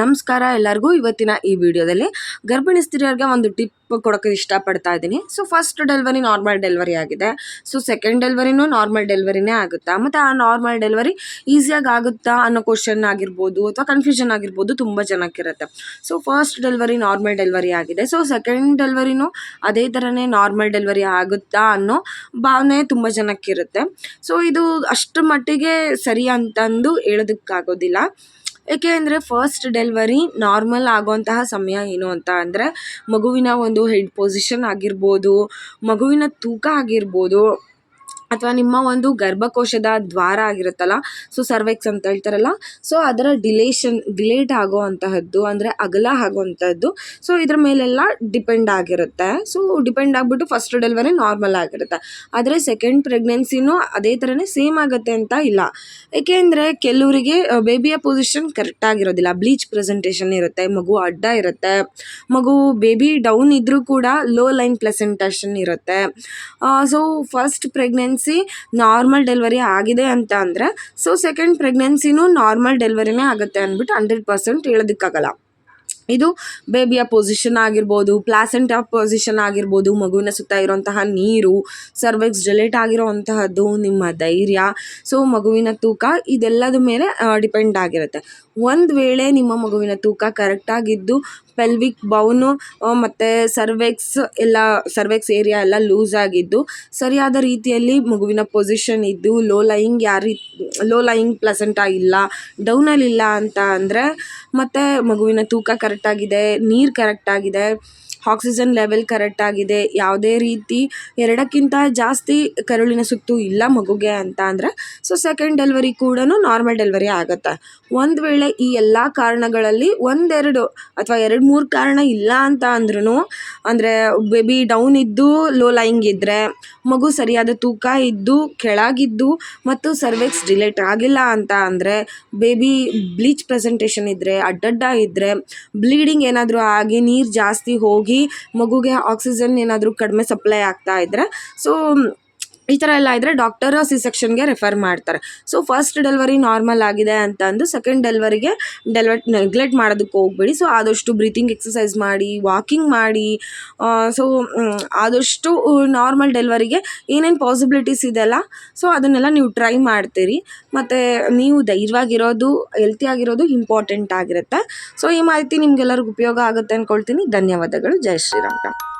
ನಮಸ್ಕಾರ ಎಲ್ಲರಿಗೂ. ಇವತ್ತಿನ ಈ ವಿಡಿಯೋದಲ್ಲಿ ಗರ್ಭಿಣಿ ಸ್ತ್ರೀಯರಿಗೆ ಒಂದು ಟಿಪ್ ಕೊಡೋಕೆ ಇಷ್ಟಪಡ್ತಾ ಇದ್ದೀನಿ. So first delivery normal delivery ಆಗಿದೆ. ಸೊ ಸೆಕೆಂಡ್ ಡೆಲಿವರಿನೂ ನಾರ್ಮಲ್ ಡೆಲಿವರಿನೇ ಆಗುತ್ತಾ? ಮತ್ತು ಆ ನಾರ್ಮಲ್ ಡೆಲಿವರಿ ಈಸಿಯಾಗಿ ಆಗುತ್ತಾ ಅನ್ನೋ ಕ್ವಶನ್ ಆಗಿರ್ಬೋದು ಅಥವಾ ಕನ್ಫ್ಯೂಷನ್ ಆಗಿರ್ಬೋದು ತುಂಬ ಜನಕ್ಕಿರುತ್ತೆ. So first delivery normal delivery ಆಗಿದೆ. ಸೊ ಸೆಕೆಂಡ್ ಡೆಲಿವರಿನೂ ಅದೇ ಥರನೇ ನಾರ್ಮಲ್ ಡೆಲಿವರಿ ಆಗುತ್ತಾ ಅನ್ನೋ ಭಾವನೆ ತುಂಬ ಜನಕ್ಕಿರುತ್ತೆ. ಸೊ ಇದು ಅಷ್ಟರ ಮಟ್ಟಿಗೆ ಸರಿ ಅಂತಂದು ಹೇಳೋದಕ್ಕಾಗೋದಿಲ್ಲ. ಏಕೆ ಅಂದರೆ ಫಸ್ಟ್ ಡೆಲ್ವರಿ ನಾರ್ಮಲ್ ಆಗುವಂತಹ ಸಮಯ ಏನು ಅಂತ ಅಂದರೆ ಮಗುವಿನ ಒಂದು ಹೆಡ್ ಪೊಸಿಷನ್ ಆಗಿರ್ಬೋದು, ಮಗುವಿನ ತೂಕ ಆಗಿರ್ಬೋದು ಅಥವಾ ನಿಮ್ಮ ಒಂದು ಗರ್ಭಕೋಶದ ದ್ವಾರ ಆಗಿರುತ್ತಲ್ಲ ಸೊ ಸರ್ವೆಕ್ಸ್ ಅಂತ ಹೇಳ್ತಾರಲ್ಲ ಸೊ ಅದರ ಡಿಲೇಷನ್ ಡಿಲೇಟ್ ಆಗೋ ಅಂತಹದ್ದು ಅಂದರೆ ಅಗಲ ಆಗುವಂಥದ್ದು ಸೊ ಇದ್ರ ಮೇಲೆಲ್ಲ ಡಿಪೆಂಡ್ ಆಗಿರುತ್ತೆ. ಸೊ ಡಿಪೆಂಡ್ ಆಗಿಬಿಟ್ಟು ಫಸ್ಟ್ ಡೆಲಿವರಿ ನಾರ್ಮಲ್ ಆಗಿರುತ್ತೆ. ಆದರೆ ಸೆಕೆಂಡ್ ಪ್ರೆಗ್ನೆನ್ಸಿನೂ ಅದೇ ಥರನೇ ಸೇಮ್ ಆಗುತ್ತೆ ಅಂತ ಇಲ್ಲ. ಏಕೆಂದರೆ ಕೆಲವರಿಗೆ ಬೇಬಿಯ ಪೊಸಿಷನ್ ಕರೆಕ್ಟ್ ಆಗಿರೋದಿಲ್ಲ. ಬ್ಲೀಚ್ ಪ್ರೆಸೆಂಟೇಷನ್ ಇರುತ್ತೆ, ಮಗು ಅಡ್ಡ ಇರುತ್ತೆ, ಮಗು ಬೇಬಿ ಡೌನ್ ಇದ್ದರೂ ಕೂಡ ಲೋ ಲೈನ್ ಪ್ಲೆಸೆಂಟೇಷನ್ ಇರುತ್ತೆ. So first pregnancy normal delivery ಆಗಿದೆ ಅಂತ ಅಂದರೆ ಸೊ ಸೆಕೆಂಡ್ ಪ್ರೆಗ್ನೆನ್ಸಿನೂ ನಾರ್ಮಲ್ ಡೆಲಿವರಿನೇ ಆಗುತ್ತೆ ಅಂದ್ಬಿಟ್ಟು ಹಂಡ್ರೆಡ್ ಪರ್ಸೆಂಟ್ ಹೇಳೋದಕ್ಕಾಗಲ್ಲ. ಇದು ಬೇಬಿಯ ಪೊಸಿಷನ್ ಆಗಿರ್ಬೋದು ಪ್ಲಾಸೆಂಟಾ ಪೊಸಿಷನ್ ಆಗಿರ್ಬೋದು, ಮಗುವಿನ ಸುತ್ತ ಇರುವಂತಹ ನೀರು ಸರ್ವೆಕ್ಸ್ ಜಲೇಟ್ ಆಗಿರೋವಂತಹದ್ದು, ನಿಮ್ಮ ಧೈರ್ಯ. ಸೊ ಮಗುವಿನ ತೂಕ ಇದೆಲ್ಲದ ಮೇಲೆ ಡಿಪೆಂಡ್ ಆಗಿರುತ್ತೆ. ಒಂದು ವೇಳೆ ನಿಮ್ಮ ಮಗುವಿನ ತೂಕ ಕರೆಕ್ಟಾಗಿದ್ದು ಪೆಲ್ವಿಕ್ ಬೌನು ಮತ್ತು ಸರ್ವೆಕ್ಸ್ ಎಲ್ಲ ಸರ್ವೆಕ್ಸ್ ಏರಿಯಾ ಎಲ್ಲ ಲೂಸ್ ಆಗಿದ್ದು, ಸರಿಯಾದ ರೀತಿಯಲ್ಲಿ ಮಗುವಿನ ಪೊಸಿಷನ್ ಇದ್ದು ಲೋ ಲೈಯಿಂಗ್ ಯಾರು ಲೋ ಲೈಯಿಂಗ್ ಪ್ಲಸೆಂಟಾಗಿ ಇಲ್ಲ ಡೌನಲ್ಲಿ ಇಲ್ಲ ಅಂತ ಅಂದರೆ ಮತ್ತು ಮಗುವಿನ ತೂಕ ಕರೆಕ್ಟಾಗಿದೆ ನೀರು ಕರೆಕ್ಟಾಗಿದೆ ಆಕ್ಸಿಜನ್ ಲೆವೆಲ್ ಕರೆಕ್ಟಾಗಿದೆ ಯಾವುದೇ ರೀತಿ ಎರಡಕ್ಕಿಂತ ಜಾಸ್ತಿ ಕರುಳಿನ ಸುತ್ತು ಇಲ್ಲ ಮಗುಗೆ ಅಂತ ಅಂದರೆ ಸೊ ಸೆಕೆಂಡ್ ಡೆಲಿವರಿ ಕೂಡ ನಾರ್ಮಲ್ ಡೆಲಿವರಿ ಆಗುತ್ತೆ. ಒಂದು ವೇಳೆ ಈ ಎಲ್ಲ ಕಾರಣಗಳಲ್ಲಿ ಒಂದೆರಡು ಅಥವಾ ಎರಡು ಮೂರು ಕಾರಣ ಇಲ್ಲ ಅಂತ ಅಂದ್ರೂ ಅಂದರೆ ಬೇಬಿ ಡೌನ್ ಇದ್ದು ಲೋ ಲೈಂಗ್ ಇದ್ದರೆ ಮಗು ಸರಿಯಾದ ತೂಕ ಇದ್ದು ಕೆಳಗಿದ್ದು ಮತ್ತು ಸರ್ವೆಕ್ಸ್ ಡಿಲೇಟ್ ಆಗಿಲ್ಲ ಅಂತ ಅಂದರೆ ಬೇಬಿ ಬ್ಲೀಚ್ ಪ್ರೆಸೆಂಟೇಷನ್ ಇದ್ದರೆ ಅಡ್ಡಡ್ಡ ಇದ್ದರೆ ಬ್ಲೀಡಿಂಗ್ ಏನಾದರೂ ಆಗಿ ನೀರು ಜಾಸ್ತಿ ಹೋಗಿ ಮಗುಗೆ ಆಕ್ಸಿಜನ್ ಏನಾದರೂ ಕಡಿಮೆ ಸಪ್ಲೈ ಆಗ್ತಾ ಇದ್ದರೆ ಸೊ ಈ ಥರ ಎಲ್ಲ ಇದ್ದರೆ ಡಾಕ್ಟರ್ ಸಿ ಸೆಕ್ಷನ್ಗೆ ರೆಫರ್ ಮಾಡ್ತಾರೆ. ಸೊ ಫಸ್ಟ್ ಡೆಲಿವರಿ ನಾರ್ಮಲ್ ಆಗಿದೆ ಅಂತ ಅಂದು ಸೆಕೆಂಡ್ ಡೆಲಿವರಿಗೆ ಡೆಲಿವರ್ ನೆಗ್ಲೆಕ್ಟ್ ಮಾಡೋದಕ್ಕೆ ಹೋಗ್ಬೇಡಿ. ಸೊ ಆದಷ್ಟು ಬ್ರೀತಿಂಗ್ ಎಕ್ಸಸೈಸ್ ಮಾಡಿ ವಾಕಿಂಗ್ ಮಾಡಿ ಸೊ ಆದಷ್ಟು ನಾರ್ಮಲ್ ಡೆಲಿವರಿಗೆ ಏನೇನು ಪಾಸಿಬಿಲಿಟೀಸ್ ಇದೆಲ್ಲ ಸೊ ಅದನ್ನೆಲ್ಲ ನೀವು ಟ್ರೈ ಮಾಡ್ತೀರಿ. ಮತ್ತು ನೀವು ಧೈರ್ಯವಾಗಿರೋದು ಹೆಲ್ತಿಯಾಗಿರೋದು ಇಂಪಾರ್ಟೆಂಟ್ ಆಗಿರುತ್ತೆ. ಸೊ ಈ ಮಾಹಿತಿ ನಿಮ್ಗೆಲ್ಲರಿಗೂ ಉಪಯೋಗ ಆಗುತ್ತೆ ಅಂದ್ಕೊಳ್ತೀನಿ ಧನ್ಯವಾದಗಳು. ಜೈ ಶ್ರೀರಾಮ್.